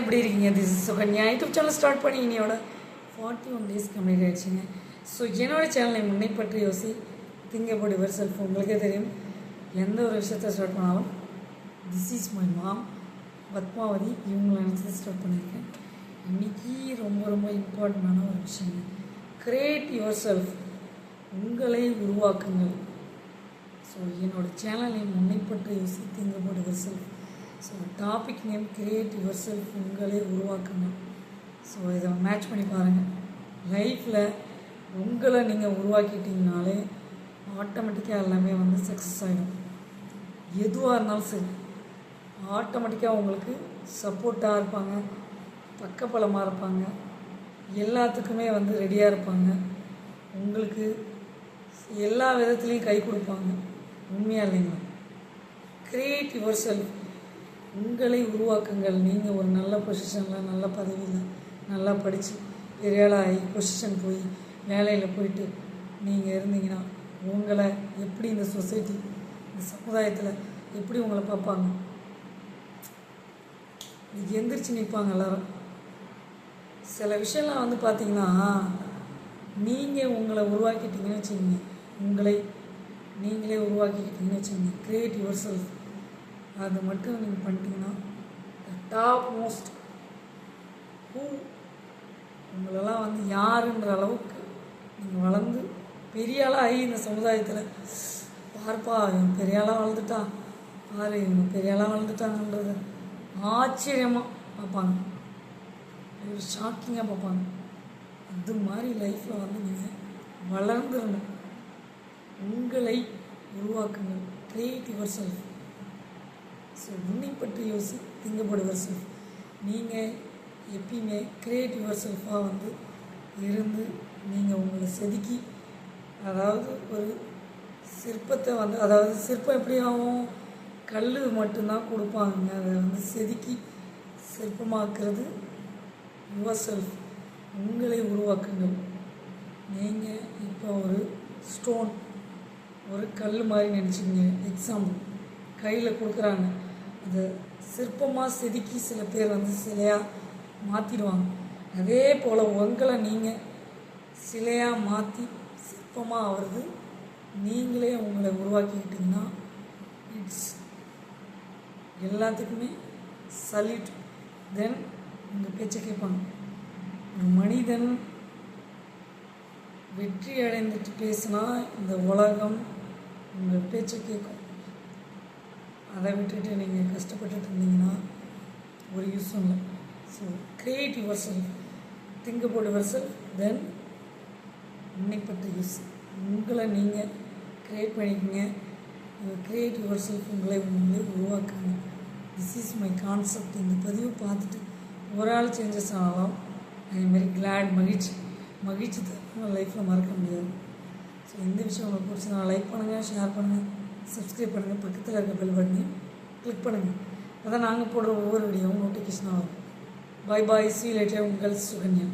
எப்படி இருக்கீங்க? This is Sukanya YouTube channel start பண்ணி என்னோட ஃபார்ட்டி ஒன் டேஸ் கம்ப்ளீட் ஆயிடுச்சுங்க. ஸோ என்னோட சேனலை முன்னை பற்றி யோசி திங்கப்படி யுவர் செல்ஃப் உங்களுக்கே தெரியும். எந்த ஒரு விஷயத்த ஸ்டார்ட் பண்ணாலும் this is my mom Padmavathi இவங்களை நினச்சி ஸ்டார்ட் பண்ணியிருக்கேன். இன்றைக்கி ரொம்ப ரொம்ப இம்பார்ட்டண்டான ஒரு விஷயங்க. கிரியேட் யுவர் செல்ஃப் உங்களை உருவாக்குங்கள். ஸோ என்னோடய சேனலை நேம் முன்னைப்பட்டு யோசி think about your so topic name create yourself உங்களே உருவாக்குங்க ஸோ இதை மேட்ச் பண்ணி பாருங்கள் லைஃப்பில் உங்களை நீங்கள் உருவாக்கிட்டீங்கனாலே ஆட்டோமேட்டிக்காக எல்லாமே வந்து சக்ஸஸ் ஆகிடும் எதுவாக இருந்தாலும் சரி ஆட்டோமேட்டிக்காக உங்களுக்கு சப்போர்ட்டாக இருப்பாங்க பக்கபலமாக இருப்பாங்க எல்லாத்துக்குமே வந்து ரெடியாக இருப்பாங்க. உங்களுக்கு எல்லா விதத்துலேயும் கை கொடுப்பாங்க. உண்மையாக இல்லைங்களா? கிரியேட் யுவர் செல்ஃப் உங்களை உருவாக்குங்கள். நீங்கள் ஒரு நல்ல பொசிஷனில் நல்ல பதவியில் நல்லா படித்து பெரிய ஆகி பொசிஷன் போய் வேலையில் போயிட்டு நீங்கள் இருந்தீங்கன்னா உங்களை எப்படி இந்த சொசைட்டி இந்த சமுதாயத்தில் எப்படி உங்களை பார்ப்பாங்க? இன்னைக்கு எந்திரிச்சு நிற்பாங்க எல்லாரும். சில விஷயம்லாம் வந்து பார்த்தீங்கன்னா நீங்கள் உங்களை உருவாக்கிட்டீங்கன்னு வச்சுக்கோங்க. உங்களை நீங்களே உருவாக்கிக்கிட்டீங்கன்னு வச்சுக்கோங்க. கிரியேட் யுவர் செல்ஃப் அதை மட்டும் நீங்கள் பண்ணிட்டீங்கன்னா டாப் மோஸ்ட் ஹூ உங்களெல்லாம் வந்து யாருன்ற அளவுக்கு நீங்கள் வளர்ந்து பெரிய ஆளாக ஆகி இந்த சமுதாயத்தில் பார்ப்பா இவன் பெரிய ஆளாக வளர்ந்துட்டான் பாரு இவங்க பெரிய ஆளாக வளர்ந்துட்டாங்கன்றது ஆச்சரியமாக பார்ப்பாங்க. ஒரு ஷாக்கிங்காக பார்ப்பாங்க. அது மாதிரி லைஃப்பில் வந்து நீங்கள் வளர்ந்துடணும் உங்களை உருவாக்குங்கள். கிரியேட் யுவர் செல்ஃப் ஸோ உன்னை பற்றி யோசி திங்கப்படுவர் செல்ஃப் நீங்கள் எப்பயுமே கிரியேட் யுவர் செல்ஃபாக வந்து இருந்து நீங்கள் உங்களை செதுக்கி அதாவது ஒரு சிற்பத்தை வந்து அதாவது சிற்பம் எப்படி ஆகும் கல் மட்டும்தான் கொடுப்பாங்க. அதை வந்து செதுக்கி சிற்பமாக்குறது யுவர் செல்ஃப் உங்களை உருவாக்குங்கள். நீங்கள் இப்போ ஒரு ஸ்டோன் ஒரு கல் மாதிரி நினச்சிங்க எக்ஸாம்பிள் கையில் கொடுக்குறாங்க. அதை சிற்பமாக செதுக்கி சில பேர் வந்து சிலையாக மாற்றிடுவாங்க அதே போல் உங்களை நீங்கள் சிலையாக மாற்றி சிற்பமாக ஆகிறது நீங்களே உங்களை உருவாக்கிக்கிட்டிங்கன்னா இட்ஸ் எல்லாத்துக்குமே சல்யூட் தென் உங்கள் பேச்சை கேட்பாங்க. ஒரு மனிதன் வெற்றி அடைந்துட்டு பேசினா இந்த உலகம் உங்கள் பேச்சை கேட்கும். அதை விட்டுட்டு நீங்கள் கஷ்டப்பட்டுட்டு இருந்தீங்கன்னா ஒரு யூஸும் இல்லை. So create yourself think about yourself then இன்னைப்பட்ட use உங்களை நீங்கள் க்ரியேட் பண்ணிக்கோங்க. கிரியேட் யுவர் செல்ஃப் உங்களை உங்களே உருவாக்குங்க. திஸ் இஸ் மை கான்செப்ட் இந்த பதிவு பார்த்துட்டு ஒரு ஆள் சேஞ்சஸ் ஆகலாம். அதேமாரி கிளாட் மகிழ்ச்சி. மகிழ்ச்சி தான் லைஃப்பில் மறக்க முடியாது. ஸோ இந்த விஷயம் உங்களுக்கு நான் லைக் பண்ணுங்கள் ஷேர் பண்ணுங்கள் சப்ஸ்கிரைப் பண்ணுங்கள் பக்கத்தில் இருக்க பெல் பட்டனையும் கிளிக் பண்ணுங்கள் அதான் நாங்கள் போடுற ஒவ்வொரு வீடியோவும் நோட்டிஃபிகேஷனாக வரும். பாய் பாய் சி லேட்டர் உங்கள் சுகன்யா.